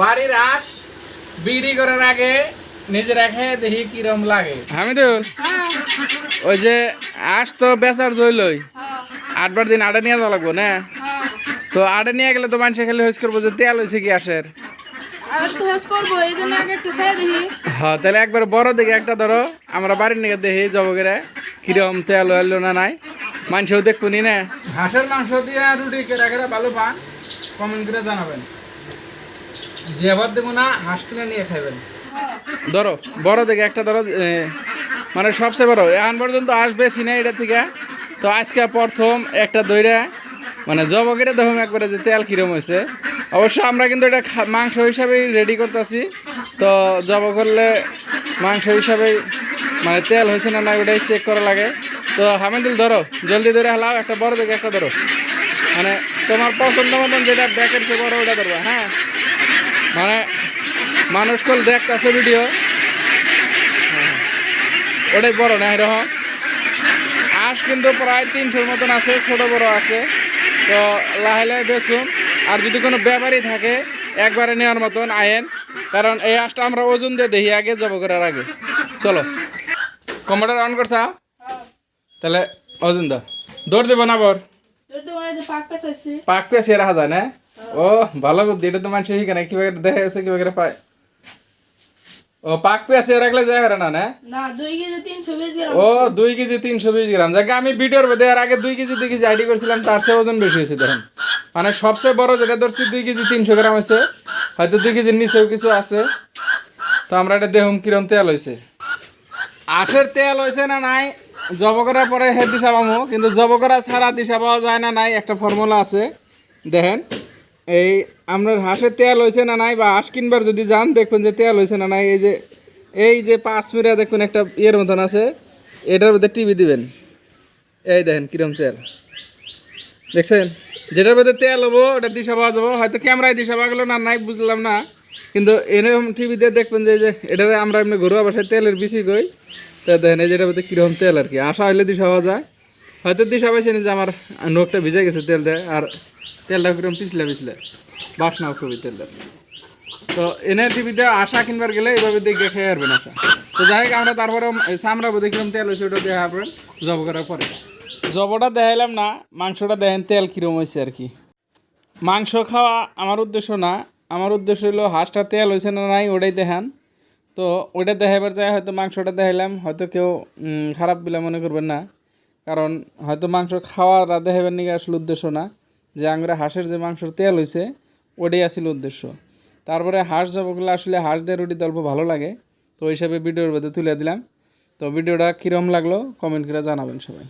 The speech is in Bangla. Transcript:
বাড়ির আঁশ বিক্রি করার আগে নিজে রেখে দেখি কিরম লাগে। হামিদুল ওই যে আঁশ তো বেচার জইলই। আটবার দিন আড়ে নিয়ে যাওয়া লাগবো না? তো আড়ে নিয়ে গেলে তো মানুষে খেলে হইস করব যে তেল হয়েছে কি আসের দেখি। হ্যাঁ তাহলে একবার বড় দিকে একটা ধরো আমরা বাড়ির নিকে দেখি জবগেরে কিরম তেল হইল না নাই। মাংসও দেখব নি না? হাঁসের মাংস দিয়ে রুটি কেটে কেটে ভালো পান কমেন্ট করে জানাবেন। যে আবার দেবো না, হাঁস কিনে নিয়ে খাইবেন। ধরো, বড় দেখে একটা ধরো মানে সবচেয়ে বড়, এখন পর্যন্ত আসবে সিনা এটা থেকে। তো আজকে প্রথম একটা দইরা মানে জবকেরে দেখুন একবারে যে তেল কিরম হয়েছে। অবশ্য আমরা কিন্তু এটা মাংস হিসাবেই রেডি করতেছি। তো জব করলে মাংস হিসাবেই মানে তেল হয়েছে না না ওটাই চেক করা লাগে। তো হামিদুল, ধরো, জলদি ধরে হালাও, একটা বড় দেখে একটা ধরো। মানে তোমার পছন্দ মতন যেটা ব্যাকের বড় ওটা ধরবা হ্যাঁ? মানে মানুষ কল দেখতেছে ভিডিও ওটাই বড় না এরকম। আঁশ কিন্তু প্রায় তিনশোর মতন আছে ছোট বড় আছে। তো লাহে লাহে বেচুন। আর যদি কোনো ব্যাপারই থাকে একবারে নেওয়ার মতন আয়েন। কারণ এই আঁশটা আমরা ওজন দিয়ে দেখি আগে জব করার আগে। চলো। কম্পিউটার অন করছা? তাহলে ওজন দাও। দৌড় দেবো না বর? হয় পাক পেঁচিয়ে রাখা যায় না? ও ভালো বুদ্ধি এটা তো মানুষ শিখে কীভাবে দেখা গেছে কীভাবে পায়? ও পাক পেঁচিয়ে রাখলে যায় হারে না না? না ও দুই কেজি তিনশো বিশ গ্রাম। যাকে আমি ভিডিওর দেওয়ার আগে দুই কেজি দুই কেজি আইডি করছিলাম তার চেয়ে ওজন বেশি হয়েছে দেখেন। মানে সবচেয়ে বড় যেটা ধরছি দুই কেজি তিনশো গ্রাম আছে হয়তো দুই কেজির নিচেও কিছু আছে। তো আমরা এটা দেখুন কিরম তেল হয়েছে। আখের তেল হয়েছে না নাই জব করার পরে হে দিশা পাবো কিন্তু জব করা ছাড়া দিশা পাওয়া যায় না নাই একটা ফর্মুলা আছে। দেখেন। এই আপনার হাঁসের তেল হয়েছে না নাই, বা হাঁস কিনবার যদি যান, দেখবেন যে তেল হয়েছে না নাই। এই যে এই যে পাঁচ মিনিট দেখবেন একটা ইয়ের মতন আছে, এটার মধ্যে টিভি দিবেন। এই দেখেন কিরম তেল। দেখছেন? যেটার মধ্যে তেল হব ওটা দিশা পাওয়া যাব। হয়তো ক্যামেরায় দিশা পাওয়া গেলো না, নাই বুঝলাম না। কিন্তু এরকম টিভিতে দেখবেন যে যে এটাতে আমরা এমনি ঘরোয়া বাসায় তেলের বেশি কই তো দেখেন, এই যেটার মধ্যে কীরকম তেল আর কি। আশা হইলে দিশা পাওয়া যায়। হয়তো দিশা পাইছেন যে আমার নোখটা ভিজে গেছে তেল দেয় আর তেলটা কিরম পিছলে পিছলে বাসনাও খুবই তেলটা। তো এনে টিভিতে আশা কিনবার গেলে এইভাবে দেখে খেয়ে আসবেন আশা। তো যাই হোক, আমরা তারপরে বোধ কিরম তেল হয়েছে, ওটা দেখা পাবেন জব করার পরে। জবটা দেখাইলাম না, মাংসটা দেখেন তেল কিরম হয়েছে আর কি। মাংস খাওয়া আমার উদ্দেশ্য না, আমার উদ্দেশ্য হলো হাঁসটা তেল হয়েছে না নাই, ওটাই দেখান। তো ওইটা দেখাইবার যায় হয়তো মাংসটা দেখাইলাম, হয়তো কেউ খারাপ বলে মনে করবেন না। কারণ হয়তো মাংস খাওয়া দেখাইবার নিয়ে আসলে উদ্দেশ্য না। যে আঙুরে হাঁসের যে মাংসর তেল হয়েছে ওটাই আসিল উদ্দেশ্য। তারপরে হাঁস জবগুলো আসলে হাঁস দিয়ে রুটি অল্প ভালো লাগে। তো হিসাবে ভিডিওর মধ্যে তুলে দিলাম। তো ভিডিওটা কীরকম লাগল কমেন্ট করে জানাবেন সবাই।